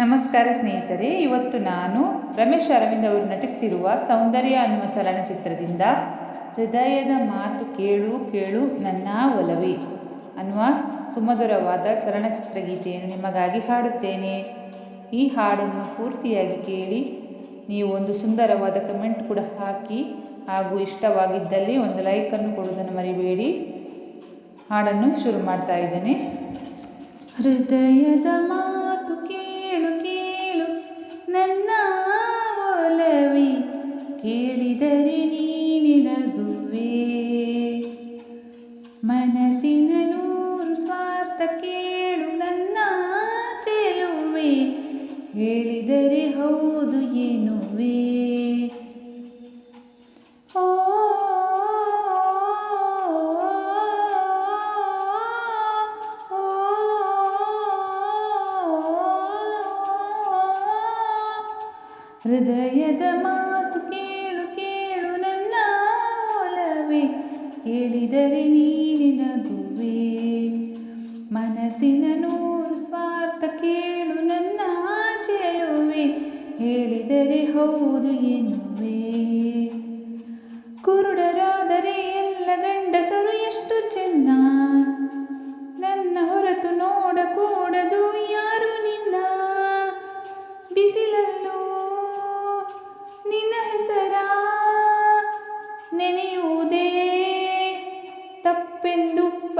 ನಮಸ್ಕಾರ ಸ್ನೇಹಿತರೆ, ಇವತ್ತು ನಾನು ರಮೇಶ್ ಅರವಿಂದ್ ಅವರು ನಟಿಸಿರುವ ಸೌಂದರ್ಯ ಅನ್ನುವ ಚಲನಚಿತ್ರದಿಂದ ಹೃದಯದ ಮಾತು ಕೇಳು ಕೇಳು ನನ್ನ ಒಲವೇ ಅನ್ನುವ ಸುಮಧುರವಾದ ಚಲನಚಿತ್ರ ಗೀತೆಯನ್ನು ನಿಮಗಾಗಿ ಹಾಡುತ್ತೇನೆ. ಈ ಹಾಡನ್ನು ಪೂರ್ತಿಯಾಗಿ ಕೇಳಿ ನೀವು ಒಂದು ಸುಂದರವಾದ ಕಮೆಂಟ್ ಕೂಡ ಹಾಕಿ ಹಾಗೂ ಇಷ್ಟವಾಗಿದ್ದಲ್ಲಿ ಒಂದು ಲೈಕನ್ನು ಕೊಡುವುದನ್ನು ಮರಿಬೇಡಿ. ಹಾಡನ್ನು ಶುರು ಮಾಡ್ತಾ ಇದ್ದೇನೆ. ಹೃದಯದ ಮಾತು ಕೇಳಿದರೆ ನೀನಿನಗುವೆ ಮನಸ್ಸಿನ ನೂರು ಸ್ವಾರ್ಥ ಕೇಳು ನನ್ನ ಚೆಲುವೆ ಹೇಳಿದರೆ ಹೌದು ಏನುವೆ ಓ ಹೃದಯದ ಮಾತು ಹೇಳಿದರೆ ನೀನಿನಗುವೆ ಮನಸ್ಸಿನ ನೂರು ಸ್ವಾರ್ಥ ಕೇಳು ನನ್ನ ಆಚೆಯುವೆ ಹೇಳಿದರೆ ಹೌದು ಎನ್ನುವೆ.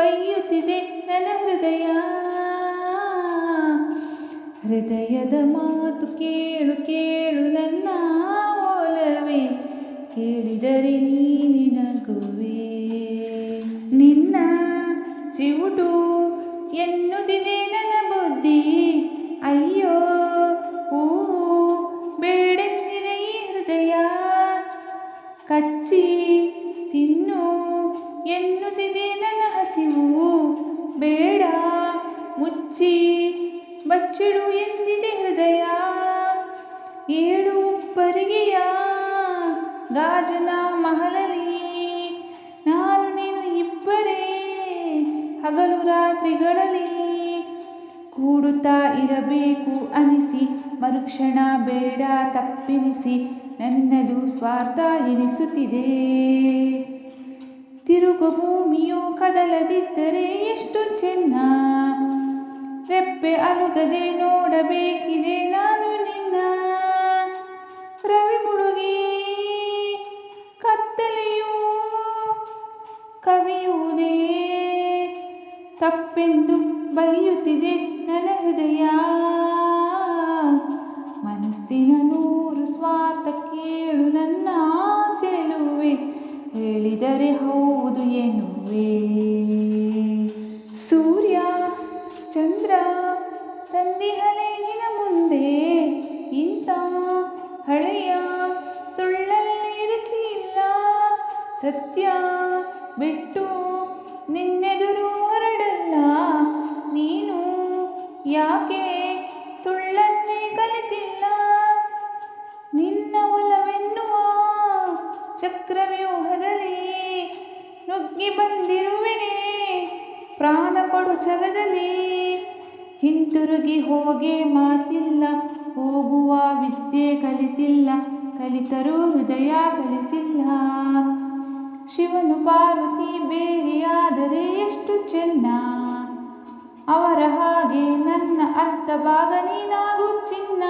ಬೈಯುತ್ತಿದೆ ನನ್ನ ಹೃದಯ. ಹೃದಯದ ಮಾತು ಕೇಳು ಕೇಳು ನನ್ನ ಓಲವೇ ಕೇಳಿದರೆ ನೀನಿನಗುವೆ ನಿನ್ನ ಚಿವುಟು ಎನ್ನುತ್ತಿದೆ ನನ್ನ ಬುದ್ಧಿ. ಅಯ್ಯೋ ಹೂ ಬೇಡೆಂದಿದೆ ಈ ಹೃದಯ. ಕಚ್ಚಿ ತಿನ್ನು ಎನ್ನುತ್ತಿದೆ ನನ್ನ ಹಸಿವು. ಬೇಡ, ಮುಚ್ಚಿ, ಬಚ್ಚಿಡು ಎಂದಿದೆ ಹೃದಯ. ಏಳು ಪರಿಗೆಯ ಗಾಜನ ಮಹಲಲಿ. ನಾನು, ನೀನು ಇಬ್ಬರೇ ಹಗಲು ರಾತ್ರಿಗಳಲ್ಲಿ ಕೂಡುತ್ತಾ ಇರಬೇಕು ಅನಿಸಿ. ಮರುಕ್ಷಣ ಬೇಡ ತಪ್ಪೆನಿಸಿ. ನನ್ನದು ಸ್ವಾರ್ಥ ಎನಿಸುತ್ತಿದೆ. ತಿರುಗು ಭೂಮಿಯು ಕದಲದಿದ್ದರೆ ಎಷ್ಟು ಚೆನ್ನ? ರೆಪ್ಪೆ ಅಲುಗದೆ ನೋಡಬೇಕಿದೆ ನಾನು ನಿನ್ನ. ರವಿ ಮುಳುಗಿ, ಕತ್ತಲೆಯು ಕವಿಯುವುದೇ? ತಪ್ಪೆಂದು ಬೈಯುತ್ತಿದೆ ನನ್ನ ಹೃದಯ. ಮನಸ್ಸಿನ ನೂರು ಸ್ವಾರ್ಥ ಕೇಳು ನನ್ನ ಚೆಲುವೆ ಹೇಳಿದರೆ ಹೌದು. ಎನ್ನುವೆ ಸೂರ್ಯ, ಚಂದ್ರ ತಂದಿಹಲೆ ನಿನ ಮುಂದೆ ಇಂಥ ಹಳೆಯ ಸುಳ್ಳಲ್ಲಿ ರುಚಿಯಿಲ್ಲ ಸತ್ಯ ಬಿಟ್ಟು ನಿನ್ನೆದುರು ಹೊರಡಲ್ಲ. ನೀನು ಯಾಕೆ ನುಗ್ಗಿ ಬಂದಿರುವೆನೆ. ಪ್ರಾಣ ಕೊಡು ಛಲದಲ್ಲಿ. ಹಿಂತಿರುಗಿ ಹೋಗೆ ಮಾತಿಲ್ಲ. ಹೋಗುವ ವಿದ್ಯೆ ಕಲಿತಿಲ್ಲ. ಕಲಿತರೂ ಹೃದಯ ಕಲಿಸಿಲ್ಲ. ಶಿವನು ಪಾರ್ವತಿ ಬೇರೆಯಾದರೆ ಎಷ್ಟು ಚೆನ್ನ. ಅವರ ಹಾಗೆ ನನ್ನ ಅರ್ಥ ಭಾಗ ನೀನಾಗು ಚಿನ್ನ.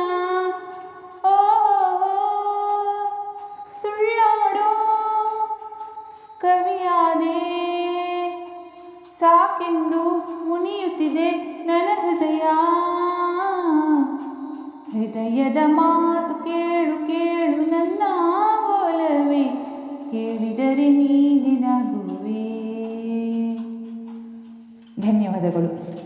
ಮುನಿಯುತ್ತಿದೆ ನನ್ನ ಹೃದಯ. ಹೃದಯದ ಮಾತು ಕೇಳು ಕೇಳು ನನ್ನ ಒಲವೇ. ಕೇಳಿದರೆ ನೀನಿನಗುವೆ ಧನ್ಯವಾದಗಳು.